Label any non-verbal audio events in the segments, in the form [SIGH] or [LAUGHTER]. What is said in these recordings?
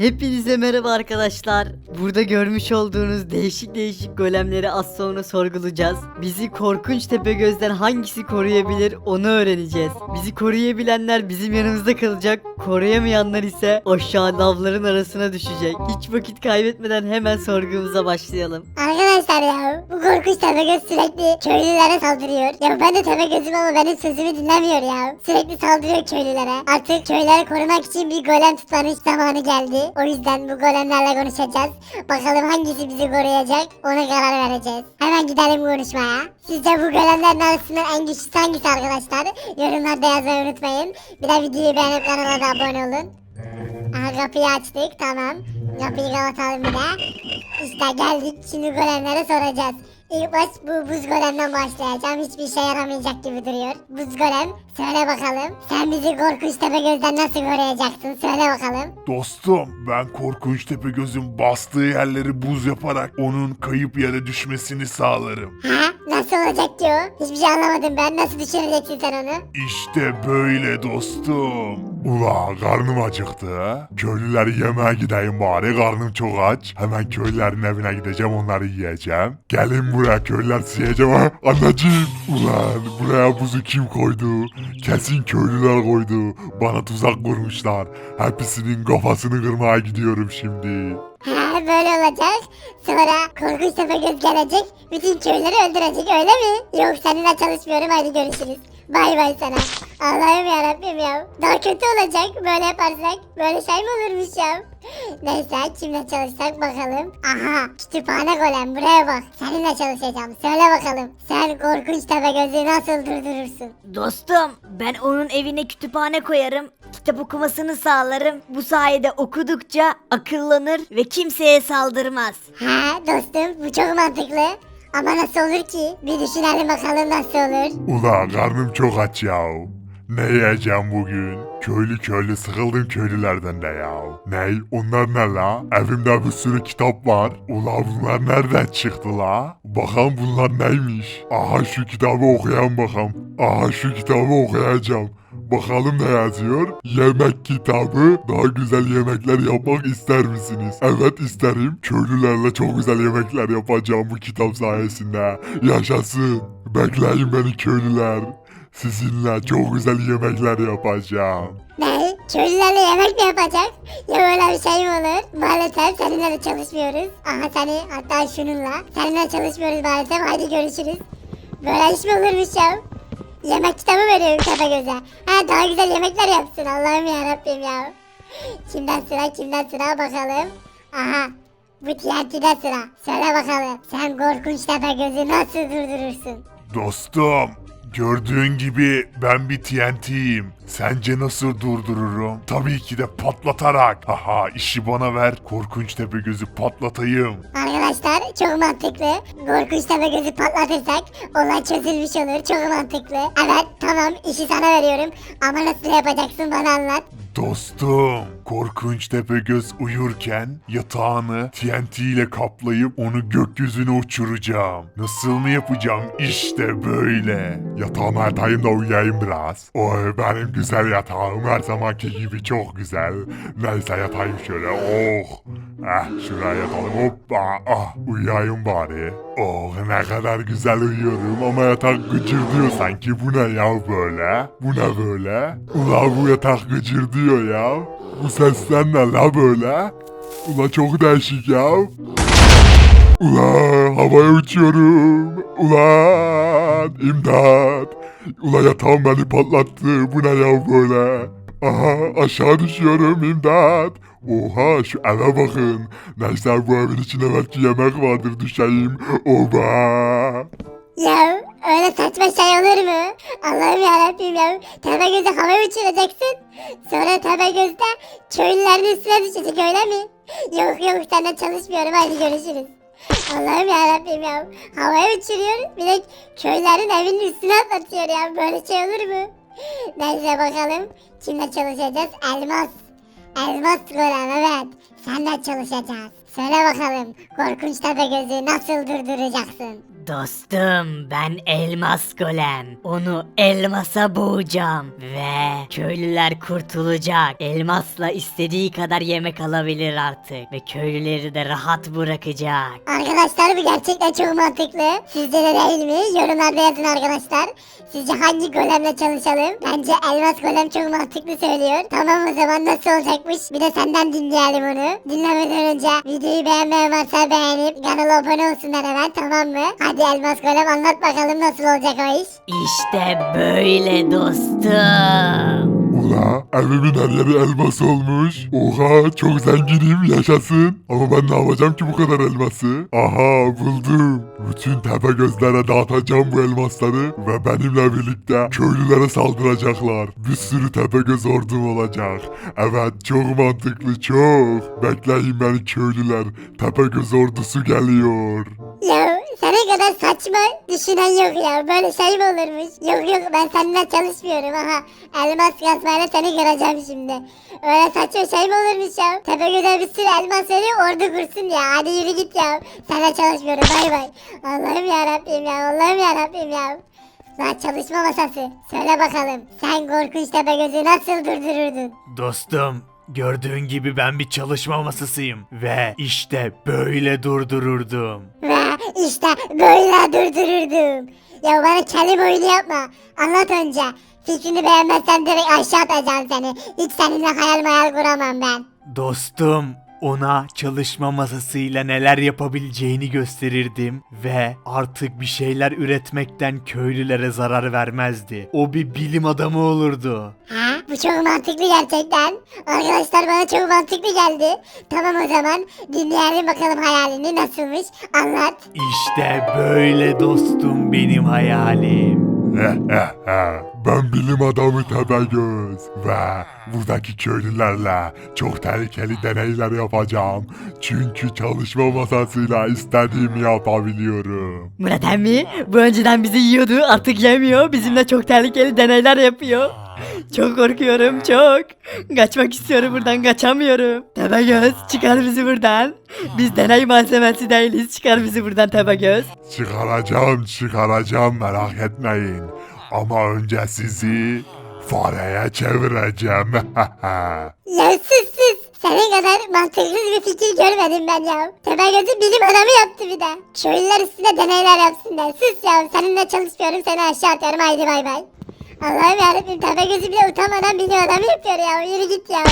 Hepinize merhaba arkadaşlar. Burada görmüş olduğunuz değişik değişik golemleri az sonra sorgulayacağız. Bizi korkunç Tepegöz'den hangisi koruyabilir onu öğreneceğiz. Bizi koruyabilenler bizim yanımızda kalacak. Koruyamayanlar ise aşağı lavların arasına düşecek. Hiç vakit kaybetmeden hemen sorgumuza başlayalım. Arkadaşlar ya bu korkunç Tepegöz sürekli köylülere saldırıyor. Ya ben de Tepegöz'üm ama benim sözümü dinlemiyor ya. Sürekli saldırıyor köylülere. Artık köyleri korumak için bir golem tutmanın zamanı geldi. O yüzden bu golemlerle konuşacağız. Bakalım hangisi bizi koruyacak ona karar vereceğiz. Hemen gidelim konuşmaya. Sizce bu golemlerin arasından en güçlüsü hangisi arkadaşlar? Yorumlarda yazmayı unutmayın. Bir de videoyu beğenip kanala da abone olun. Aha kapıyı açtık tamam. Kapıyı kapatalım bir de. İşte geldik şimdi golemlere soracağız. İlk baş bu buz golemden başlayacağım. Hiçbir işe yaramayacak gibi duruyor. Buz golem söyle bakalım. Sen bizi korkunç tepe gözden nasıl koruyacaksın? Söyle bakalım. Dostum ben korkunç Tepegöz'ün bastığı yerleri buz yaparak onun kayıp yere düşmesini sağlarım. Ha? Nasıl olacak ki? Hiçbir şey anlamadım ben. Nasıl düşüreceksin sen onu? İşte böyle dostum. Ula karnım acıktı. Köylüler yemeğe gideyim bari karnım çok aç. Hemen köylülerin evine gideceğim onları yiyeceğim. Gelin buraya köylüler siyeceğim. Anneciğim. Ulan buraya buzu kim koydu? Kesin köylüler koydu. Bana tuzak kurmuşlar. Hepsinin kafasını kırmaya gidiyorum şimdi. Ha böyle olacak. Sonra korkunç tepe göz gelecek. Bütün köyleri öldürecek öyle mi? Yok seninle çalışmıyorum hadi görüşürüz. Bay bay sana. Allah'ım yarabbim ya. Daha kötü olacak böyle yaparsak. Böyle şey mi olurmuş ya? Neyse kimle çalışsak bakalım. Aha kütüphane golem buraya bak. Seninle çalışacağım. Söyle bakalım. Sen korkunç gözü nasıl durdurursun? Dostum ben onun evine kütüphane koyarım. Kitap okumasını sağlarım. Bu sayede okudukça akıllanır ve kimseye saldırmaz. Ha dostum bu çok mantıklı. Ama nasıl olur ki? Bir düşünelim bakalım nasıl olur. Ula karnım çok aç ya. Ne yiyeceğim bugün? Köylü köylü sıkıldım köylülerden de ya. Ney? Onlar ne la? Evimde bir sürü kitap var. Ula bunlar nereden çıktı la? Bakalım bunlar neymiş? Aha şu kitabı okuyan bakalım. Aha şu kitabı okuyacağım. Bakalım ne yazıyor? Yemek kitabı. Daha güzel yemekler yapmak ister misiniz? Evet isterim. Köylülerle çok güzel yemekler yapacağım bu kitap sayesinde. Yaşasın. Bekleyin beni köylüler. Sizinle çok güzel yemekler yapacağım. Ne? Köylülerle yemek mi yapacak? Ya böyle bir şey mi olur? Maalesef seninle de çalışmıyoruz. Aha seni hatta şununla. Seninle çalışmıyoruz maalesef. Haydi görüşürüz. Böyle iş mi olurmuş ya? Yemek kitabı veriyorum Tepegöz'e. Ha daha güzel yemekler yapsın Allah'ım yarabbim ya. Kimden sıra kimden sıra bakalım. Aha bu TNT'de sıra. Söyle bakalım. Sen korkunç Tepegöz'ü nasıl durdurursun? Dostum, gördüğün gibi ben bir TNT'yim. Sence nasıl durdururum? Tabii ki de patlatarak. Haha işi bana ver. Korkunç Tepegöz'ü patlatayım. Arkadaşlar çok mantıklı. Korkunç tepe gözü patlatırsak olay çözülmüş olur. Çok mantıklı. Evet tamam işi sana veriyorum. Ama nasıl yapacaksın bana anlat. Dostum, korkunç Tepegöz uyurken yatağını TNT ile kaplayıp onu gökyüzüne uçuracağım. Nasıl mı yapacağım? İşte böyle. Yatağıma yatayım da uyuyayım biraz. Oy benim güzel yatağım her zamanki gibi çok güzel. Neyse yatayım şöyle. Oh. Eh şuraya yatalım hoppa. Ah uyuyayım bari. Oh ne kadar güzel uyuyorum ama yatak gıcırdıyor sanki. Bu ne ya böyle? Bu ne böyle? Ula bu yatak gıcırdıyor ya. Bu sesler ne la böyle? Ula çok değişik ya. Ula havaya uçuyorum. Ulan imdat. Ula yatağım beni patlattı. Bu ne ya böyle? Aha aşağı düşüyorum imdat. Oha şu eve bakın. Neyse bu evin içinde belki yemek vardır düşeyim. Oba. Ya öyle saçma şey olur mu? Allah'ım yarabbim ya. Tepe gözü havaya uçuracaksın. Sonra tepe gözde köylülerin üstüne düşecek öyle mi? Yok yok senden çalışmıyorum hadi görüşürüz. Allah'ım yarabbim ya. Havaya uçuruyor bir de köylülerin evinin üstüne atlatıyor ya. Böyle şey olur mu? Neyse bakalım. Kimle çalışacağız? Elmas. Elmas golem evet. Senle çalışacağız. Söyle bakalım korkunç Tepegöz'ü nasıl durduracaksın? Dostum ben elmas golem. Onu elmasa boğacağım. Ve köylüler kurtulacak. Elmasla istediği kadar yemek alabilir artık. Ve köylüleri de rahat bırakacak. Arkadaşlar bu gerçekten çok mantıklı. Sizce de değil mi? Yorumlarda yazın arkadaşlar. Sizce hangi golemle çalışalım? Bence elmas golem çok mantıklı söylüyor. Tamam o zaman nasıl olacakmış? Bir de senden dinleyelim onu. Dinlemeden önce videoyu beğenmeyen varsa beğenip kanala abone olsunlar hemen tamam mı? Elmas golem anlat bakalım nasıl olacak o iş? İşte böyle dostum. Ula evimin her yeri elmas olmuş. Oha çok zenginim yaşasın. Ama ben ne yapacağım ki bu kadar elması? Aha buldum. Bütün tepe gözlere dağıtacağım bu elmasları ve benimle birlikte köylülere saldıracaklar. Bir sürü tepe göz ordum olacak. Evet çok mantıklı çok. Bekleyin beni köylüler. Tepe göz ordusu geliyor. Ya sana kadar saçma düşünen yok ya. Böyle şey mi olurmuş? Yok yok ben seninle çalışmıyorum. Aha elmas kasmayla seni göreceğim şimdi. Öyle saçma şey mi olurmuş ya? Tepegöz'e bir sürü elmas veriyor ordu kursun ya. Hadi yürü git ya. Seninle çalışmıyorum bay bay. Allah'ım yarabbim ya Allah'ım yarabbim ya. Lan çalışma masası. Söyle bakalım. Sen korkunç Tepegöz'ü nasıl durdururdun? Dostum, gördüğün gibi ben bir çalışma masasıyım ve işte böyle durdururdum. Ve işte böyle durdururdum. Ya bana kelime oyunu yapma. Anlat önce. Fikrini beğenmezsen direkt aşağı atacağım seni. Hiç seninle hayal mayal kuramam ben. Dostum, ona çalışma masasıyla neler yapabileceğini gösterirdim ve artık bir şeyler üretmekten köylülere zarar vermezdi. O bir bilim adamı olurdu. Ha? Bu çok mantıklı gerçekten. Arkadaşlar bana çok mantıklı geldi. Tamam o zaman dinleyelim bakalım hayalini nasılmış. Anlat. İşte böyle dostum benim hayalim. [LAUGHS] ben bilim adamı Tepegöz ve buradaki köylülerle çok tehlikeli deneyler yapacağım. Çünkü çalışma masasıyla istediğimi yapabiliyorum. Murat emmi bu önceden bizi yiyordu artık yemiyor bizimle çok tehlikeli deneyler yapıyor. Çok korkuyorum çok. Kaçmak istiyorum buradan kaçamıyorum. Tepegöz çıkar bizi buradan. Biz deney malzemesi değiliz çıkar bizi buradan Tepegöz. Çıkaracağım çıkaracağım merak etmeyin. Ama önce sizi fareye çevireceğim. [LAUGHS] Sus. Senin kadar mantıksız bir fikir görmedim ben ya. Tepegöz'ü bilim adamı yaptı bir de. Köylüler üstüne deneyler yapsınlar. Sus ya seninle çalışmıyorum seni aşağı atıyorum haydi bay bay. Allah'ım yarabbim Tepegöz'ü bile utanmadan bilim adamı yapıyor ya. Yürü git ya.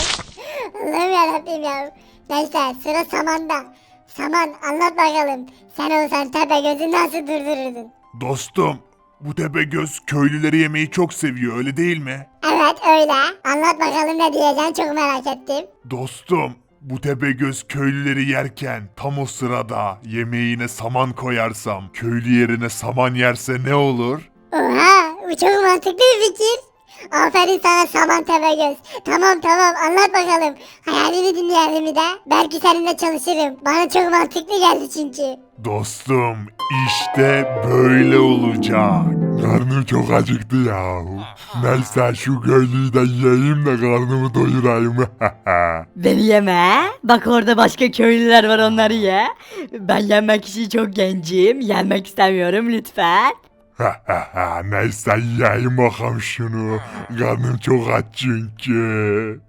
Allah'ım yarabbim ya. Neyse sıra Saman'da. Saman anlat bakalım. Sen olsan Tepegöz'ü nasıl durdururdun? Dostum bu Tepegöz köylüleri yemeyi çok seviyor öyle değil mi? Evet öyle. Anlat bakalım ne diyeceksin çok merak ettim. Dostum bu Tepegöz köylüleri yerken tam o sırada yemeğine saman koyarsam köylü yerine saman yerse ne olur? Oha bu çok mantıklı bir fikir. Aferin sana Saman Tepegöz. Tamam tamam anlat bakalım. Hayalini dinleyelim bir de. Belki seninle çalışırım. Bana çok mantıklı geldi çünkü. Dostum işte böyle olacak. Karnım çok acıktı ya. Neyse şu köylüyü de yiyeyim de karnımı doyurayım. [LAUGHS] Beni yeme. Bak orada başka köylüler var onları ye. Ben yenmek için çok gencim. Yenmek istemiyorum lütfen. Neyse yiyeyim bakalım şunu. Karnım çok aç çünkü.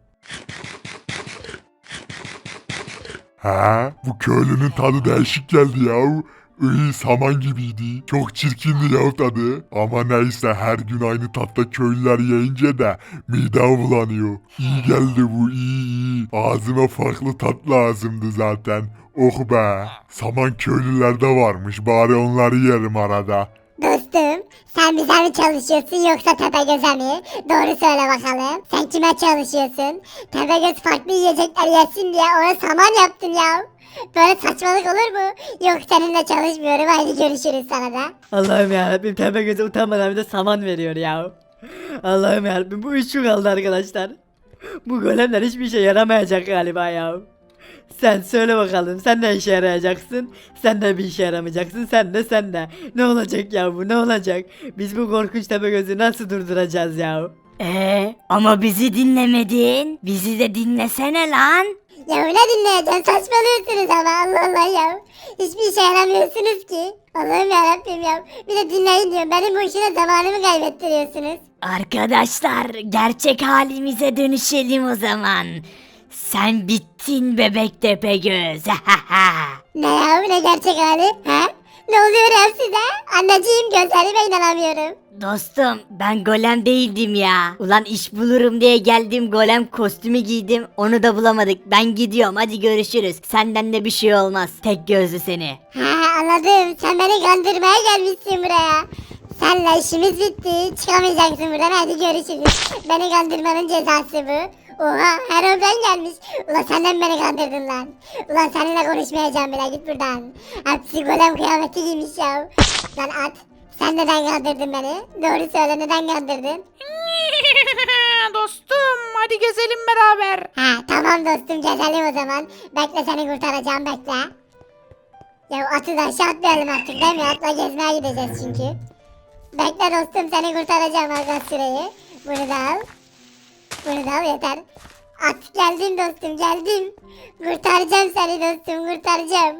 Ha, bu köylünün tadı değişik geldi ya. İyi saman gibiydi. Çok çirkindi ya tadı. Ama neyse her gün aynı tatta köylüler yiyince de midem bulanıyor. İyi geldi bu iyi iyi. Ağzıma farklı tat lazımdı zaten. Oh be. Saman köylülerde varmış. Bari onları yerim arada. Dostum sen bize mi çalışıyorsun yoksa Tepegöz'e mi? Doğru söyle bakalım. Sen kime çalışıyorsun? Tepegöz farklı yiyecekler yesin diye ona saman yaptın ya. Böyle saçmalık olur mu? Yok seninle çalışmıyorum. Haydi görüşürüz sana da. Allah'ım yarabbim Tepegöz'e utanmadan bir de saman veriyor ya. Allah'ım yarabbim bu üç şu kaldı arkadaşlar. Bu golemler hiçbir şey yaramayacak galiba ya. Sen söyle bakalım sen ne işe yarayacaksın? Sen de bir işe yaramayacaksın sen de sen de. Ne olacak ya bu ne olacak? Biz bu korkunç Tepegöz'ü nasıl durduracağız ya? Ee, ama bizi dinlemedin. Bizi de dinlesene lan. Ya ne dinleyeceğim saçmalıyorsunuz ama Allah Allah ya. Hiçbir işe yaramıyorsunuz ki. Allah'ım yarabbim ya. Bir de dinleyin diyorum. Benim bu işine zamanımı kaybettiriyorsunuz. Arkadaşlar gerçek halimize dönüşelim o zaman. Sen bittin bebek Tepegöz. [LAUGHS] Ne ya ne gerçek hali? He? Ne oluyor ya size? Anneciğim gözlerime inanamıyorum. Dostum ben golem değildim ya. Ulan iş bulurum diye geldim golem kostümü giydim. Onu da bulamadık. Ben gidiyorum hadi görüşürüz. Senden de bir şey olmaz. Tek gözlü seni. Ha anladım. Sen beni kandırmaya gelmişsin buraya. Senle işimiz bitti. Çıkamayacaksın buradan. Hadi görüşürüz. Beni kandırmanın cezası bu. Oha Herobrine gelmiş. Ulan sen de mi beni kandırdın lan? Ulan seninle konuşmayacağım bile git buradan. Hepsi golem kıyafeti giymiş ya. Lan at. Sen neden kandırdın beni? Doğru söyle neden kandırdın? [LAUGHS] Dostum hadi gezelim beraber. Ha tamam dostum gezelim o zaman. Bekle seni kurtaracağım bekle. Ya atı da aşağı atlayalım artık değil mi? Atla gezmeye gideceğiz çünkü. Bekle dostum seni kurtaracağım az süreyi. Bunu da al. Bunu da al yeter. At geldim dostum geldim. Kurtaracağım seni dostum kurtaracağım.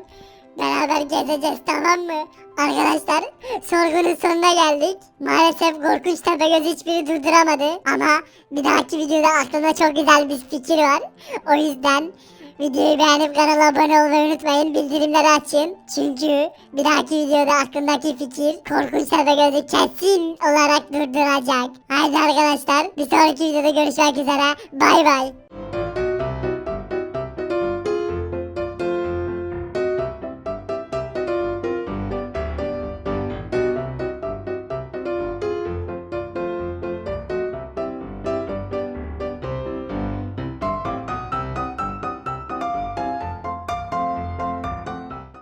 Beraber gezeceğiz tamam mı? Arkadaşlar sorgunun sonuna geldik. Maalesef korkunç Tepegöz hiçbiri durduramadı. Ama bir dahaki videoda aklımda çok güzel bir fikir var. O yüzden videoyu beğenip kanala abone olmayı unutmayın. Bildirimleri açın. Çünkü bir dahaki videoda aklımdaki fikir korkunç Tepegöz'ü kesin olarak durduracak. Haydi arkadaşlar bir sonraki videoda görüşmek üzere. Bay bay.